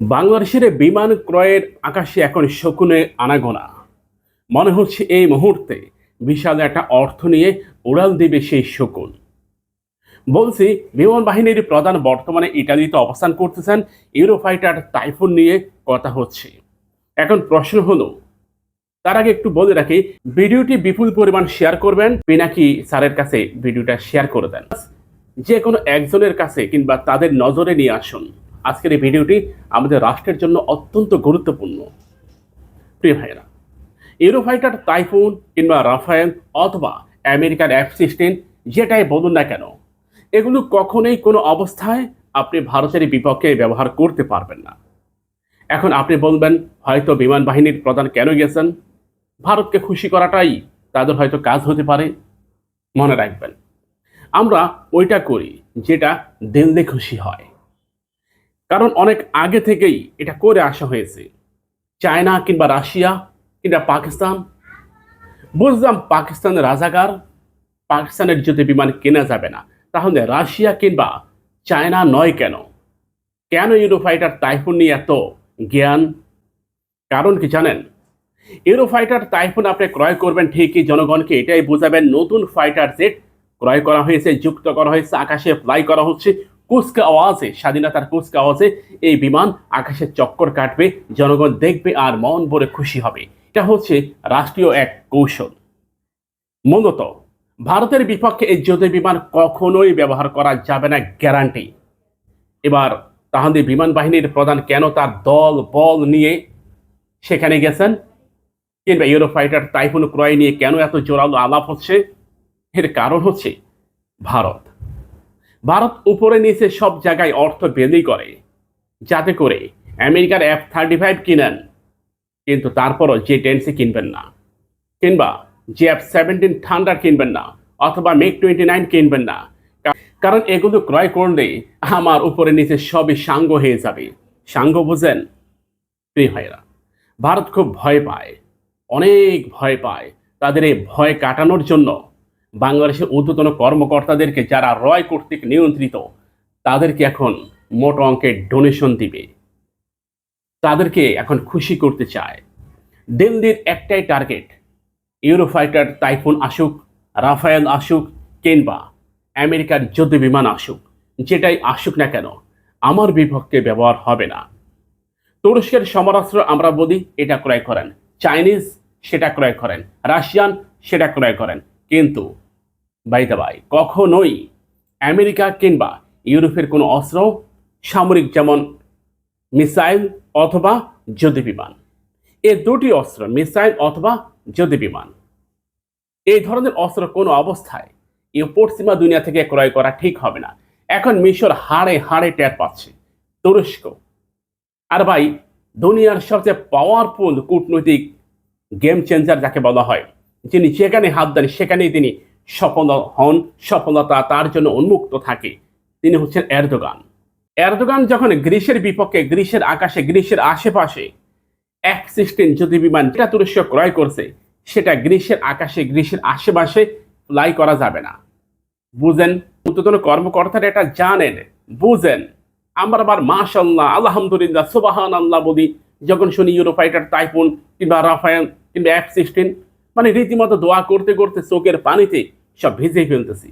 বাংলাদেশের বিমান ক্রয়ের আকাশে এখন শকুনে আনাগোনা। মনে হচ্ছে এই মুহূর্তে বিশাল একটা অর্থ নিয়ে উড়াল দেবে সেই শকুন। বলছি, বিমান বাহিনীর প্রধান বর্তমানে ইটালিতে অবস্থান করতেছেন ইউরোফাইটার টাইফুন নিয়ে কথা হচ্ছে। এখন প্রশ্ন হলো, তার আগে একটু বলে রাখি, ভিডিওটি বিপুল পরিমাণ শেয়ার করবেন, পিনাকি স্যারের কাছে ভিডিওটা শেয়ার করে দেন। যে কোনো একজনের কাছে কিংবা তাদের নজরে নিয়ে আসুন। আজকের এই ভিডিওটি আমাদের রাষ্ট্রের জন্য অত্যন্ত গুরুত্বপূর্ণ। প্রিয় ভাইয়েরা ইউরোফাইটার টাইফুন কিংবা রাফায়েল অথবা আমেরিকার অ্যাপ সিস্টেম যেটাই বলুন না কেন, এগুলো কখনোই কোনো অবস্থায় আপনি ভারতের বিপক্ষে ব্যবহার করতে পারবেন না। এখন আপনি বলবেন, হয়তো বিমান বাহিনীর প্রধান কেন গেছেন? ভারতকে খুশি করাটাই তাদের হয়তো কাজ হতে পারে। মনে রাখবেন, আমরা ওইটা করি যেটা দিল্লি খুশি হয়। কারণ অনেক আগে থেকেই এটা করে আসা হয়েছে। চায়না কিংবা রাশিয়া কিংবা পাকিস্তান। বুঝলাম পাকিস্তানের রাজাকার, পাকিস্তানের যদি বিমান কেনা যাবে না। তাহলে রাশিয়া কিংবা চায়না নয় কেন? কেন ইউরোফাইটার টাইফুন নিয়ে এত জ্ঞান? কারণ কি জানেন? ইউরোফাইটার টাইফুন আপনি ক্রয় করবেন ঠিকই, জনগণকে এটাই বোঝাবেন, নতুন ফাইটার জেট ক্রয় করা হয়েছে, যুক্ত করা হয়েছে, আকাশে ফ্লাই করা হচ্ছে কুচকা আওয়াজে, স্বাধীনতার কুচকা আওয়াজে এই বিমান আকাশে চক্কর কাটবে, জনগণ দেখবে আর মন ভরে খুশি হবে। এটা হচ্ছে রাষ্ট্রীয় এক কৌশল। মূলত, ভারতের বিপক্ষে এই যুদ্ধ বিমান কখনোই ব্যবহার করা যাবে না গ্যারান্টি এবার, তাহলে বিমান বাহিনীর প্রধান কেন তার দল, বল নিয়ে সেখানে গেছেন? কিংবা ইউরোফাইটার টাইফুন ক্রয় নিয়ে কেন এত জোরালো আলাপ হচ্ছে? এর কারণ হচ্ছে ভারত। ভারত উপরে নিচে সব জায়গায় অর্থ বেঁধেই করে। যাতে করে আমেরিকার এফ থার্টি ফাইভ কিনেন। কিন্তু তারপরও যে টেন্সি কিনবেন না। কিংবা যে এফ সেভেন্টিন থান্ডার কিনবেন না, অথবা মেক টোয়েন্টি নাইন কিনবেন না। কারণ এগুলো ক্রয় করলে আমার উপরে নিচে সবই সাঙ্গ হয়ে যাবে। সাঙ্গ বুঝেন? প্রিয় ভাইরা ভারত খুব ভয় পায়। অনেক ভয় পায় তাদের এই ভয় কাটানোর জন্য। বাংলাদেশের ঊর্ধ্বতন কর্মকর্তাদেরকে যারা রয় কর্তৃক নিয়ন্ত্রিত, তাদেরকে এখন মোট অঙ্কের ডোনেশন দিবে। তাদেরকে এখন খুশি করতে চায়। দিল্লির একটাই টার্গেট ইউরোফাইটার টাইফুন আসুক রাফায়েল আসুক, কিংবা আমেরিকার যুদ্ধ বিমান আসুক, যেটাই আসুক না কেন, আমার বিপক্ষে ব্যবহার হবে না। তুরস্কের সমরাস্ত্র আমরা বলি, এটা ক্রয় করেন। চাইনিজ, সেটা ক্রয় করেন। রাশিয়ান, সেটা ক্রয় করেন। কিন্তু বাইতে ভাই কখনোই আমেরিকা কিংবা ইউরোপের কোনো অস্ত্র, সামরিক যেমন মিসাইল অথবা যুদ্ধ বিমান, এ দুটি অস্ত্র, মিসাইল অথবা যুদ্ধ বিমান, এই ধরনের অস্ত্র কোনো অবস্থায় এই পশ্চিমা দুনিয়া থেকে ক্রয় করা ঠিক হবে না। এখন মিশর হাড়ে হাড়ে টের পাচ্ছে, তুরস্ক। আর ভাই, দুনিয়ার সবচেয়ে পাওয়ারফুল কূটনৈতিক গেম চেঞ্জার যাকে বলা হয় যিনি যেখানে হাত দেন, সেখানেই তিনি সফল হন, সফলতা তার জন্য উন্মুক্ত থাকে। তিনি হচ্ছেন এরদোগান। এরদোগান যখন গ্রীসের বিপক্ষে গ্রীসের আকাশে গ্রীসের আশেপাশে এক সিস্টেম যদি বিমান যেটা তুরস্ক ক্রয় করছে, সেটা গ্রীসের আকাশে গ্রীসের আশেপাশে ফ্লাই করা যাবে না। বুঝেন উদ্যতন কর্মকর্তারা এটা জানেন, বুঝেন। আমরা আবার মাশাল্লাহ আলহামদুলিল্লাহ সুবাহান আল্লাহ বলি, যখন শুনি ইউরোফাইটার টাইপুন কিংবা রাফায়ান কিংবা অ্যাপ সিস্টেম মানে রীতিমতো দোয়া করতে করতে চোখের পানিতে সব ভিজে ফেলতেছি।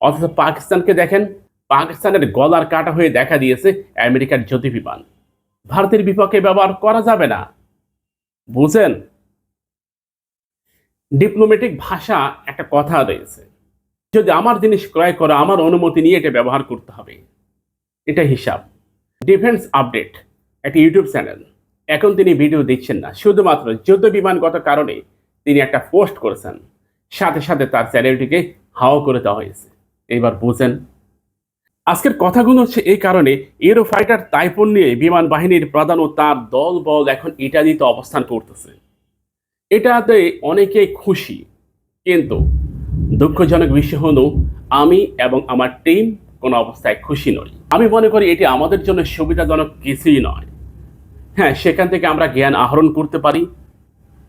অথচ পাকিস্তানকে দেখেন, পাকিস্তানের গলার কাটা হয়ে দেখা দিয়েছে আমেরিকার জ্যোতি বিমান। ভারতের বিপক্ষে ব্যবহার করা যাবে না। বুঝেন? ডিপ্লোম্যাটিক ভাষা একটা কথা রয়েছে। যদি আমার জিনিস ক্রয় করা, আমার অনুমতি নিয়ে এটা ব্যবহার করতে হবে। এটা হিসাব। ডিফেন্স আপডেট একটি ইউটিউব চ্যানেল। এখন তিনি ভিডিও দিচ্ছেন না। শুধুমাত্র যুদ্ধ বিমানগত কারণে তিনি একটা পোস্ট করেছেন। সাথে সাথে তার চ্যানেলটিকে হাওয়া করে দেওয়া হয়েছে। এবার বুঝেন। আজকের কথাগুলো হচ্ছে এই কারণে ইউরোফাইটার তাইপন নিয়ে বিমান বাহিনীর প্রধান ও তার দল বল এখন ইটালিতে অবস্থান করতেছে। এটাতে অনেকেই খুশি। কিন্তু দুঃখজনক বিষয় হলো, আমি এবং আমার টিম কোনো অবস্থায় খুশি নই। আমি মনে করি এটি আমাদের জন্য সুবিধাজনক কিছুই নয়। হ্যাঁ সেখান থেকে আমরা জ্ঞান আহরণ করতে পারি।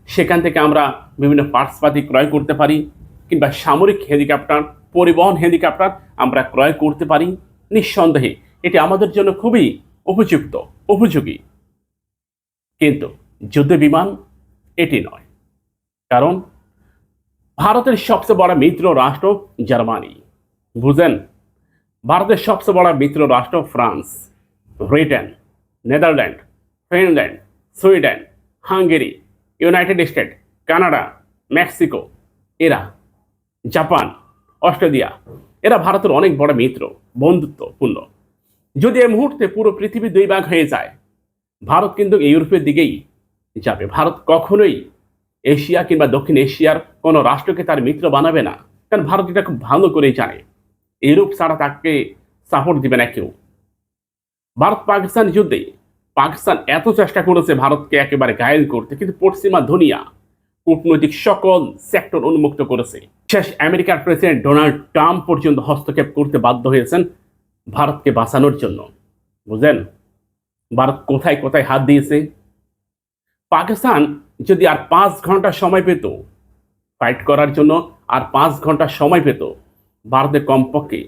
সেখান থেকে আমরা বিভিন্ন পার্টসপাতি ক্রয় করতে পারি, কিংবা সামরিক হেলিকপ্টার, পরিবহন হেলিকপ্টার আমরা ক্রয় করতে পারি। নিঃসন্দেহে এটি আমাদের জন্য খুবই উপযুক্ত, উপযোগী। কিন্তু যুদ্ধ বিমান এটি নয়। কারণ ভারতের সবচেয়ে বড় মিত্র রাষ্ট্র জার্মানি। বুঝেন ভারতের সবচেয়ে বড় মিত্র রাষ্ট্র France, Britain, Netherland, Finland, Sweden, Hungary United State, Canada, Mexico, এরা, জাপান, অস্ট্রেলিয়া, এরা ভারতের অনেক বড় মিত্র, বন্ধুত্বপূর্ণ। যদি এই মুহূর্তে পুরো পৃথিবী দুই ভাগ হয়ে যায়, ভারত কিন্তু ইউরোপের দিকেই যাবে। ভারত কখনোই এশিয়া কিংবা দক্ষিণ এশিয়ার কোনো রাষ্ট্রকে তার মিত্র বানাবে না, কারণ ভারত এটা খুব ভালো করেই জানে। ইউরোপ ছাড়া তাকে সাপোর্ট দিবে না কেউ। ভারত পাকিস্তান যুদ্ধে পাকিস্তান এত চেষ্টা করেছে ভারতকে একেবারে ঘায়েল করতে, কিন্তু পশ্চিমা দুনিয়া কূটনৈতিক সকল সেক্টর উন্মুক্ত করেছে। শেষ আমেরিকার প্রেসিডেন্ট ডোনাল্ড ট্রাম্প পর্যন্ত হস্তক্ষেপ করতে বাধ্য হয়েছেন ভারতকে বাঁচানোর জন্য। বুঝলেন? ভারত কোথায় কোথায় হাত দিয়েছে? পাকিস্তান যদি আর পাঁচ ঘণ্টা সময় পেত ফাইট করার জন্য, আর পাঁচ ঘণ্টা সময় পেত, ভারতের কমপক্ষে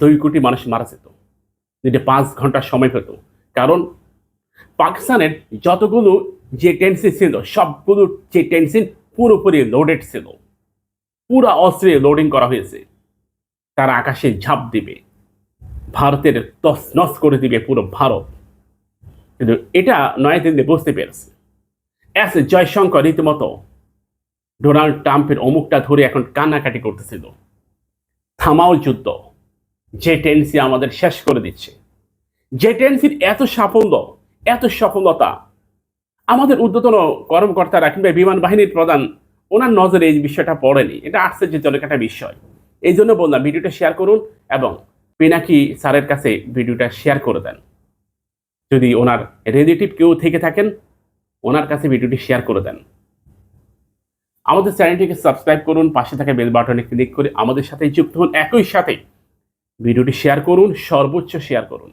দুই কোটি মানুষ মারা যেত। যদি পাঁচ ঘণ্টা সময় পেত, কারণ পাকিস্তানের যতগুলো যে টেন্সিন ছিল, সবগুলো যে টেন্সিন পুরোপুরি লোডেড ছিল। পুরা অস্ত্রে লোডিং করা হয়েছে। তারা আকাশে ঝাঁপ দিবে। ভারতের তস নস করে দিবে পুরো ভারত। কিন্তু এটা নয়াদিল্লি বুঝতে পেরেছে এস জয়শঙ্কর রীতিমতো ডোনাল্ড ট্রাম্পের অমুকটা ধরে এখন কান্নাকাটি করতেছিল। থামাও যুদ্ধ। যে টেন্সি আমাদের শেষ করে দিচ্ছে। যে টেন্সির এত সাফল্য এত সফলতা। আমাদের ঊর্ধ্বতন কর্মকর্তারা কিংবা বিমান বাহিনীর প্রধান, ওনার নজরে এই বিষয়টা পড়েনি। এটা আশ্চর্যজনক একটা বিষয়। এই জন্য বললাম, ভিডিওটা শেয়ার করুন এবং পিনাকি স্যারের কাছে ভিডিওটা শেয়ার করে দেন। যদি ওনার রিলেটিভ কেউ থেকে থাকেন, ওনার কাছে ভিডিওটি শেয়ার করে দেন। আমাদের চ্যানেলটিকে সাবস্ক্রাইব করুন, পাশে থাকা বেল বাটনে ক্লিক করে আমাদের সাথে যুক্ত হন। একই সাথে ভিডিওটি শেয়ার করুন, সর্বোচ্চ শেয়ার করুন।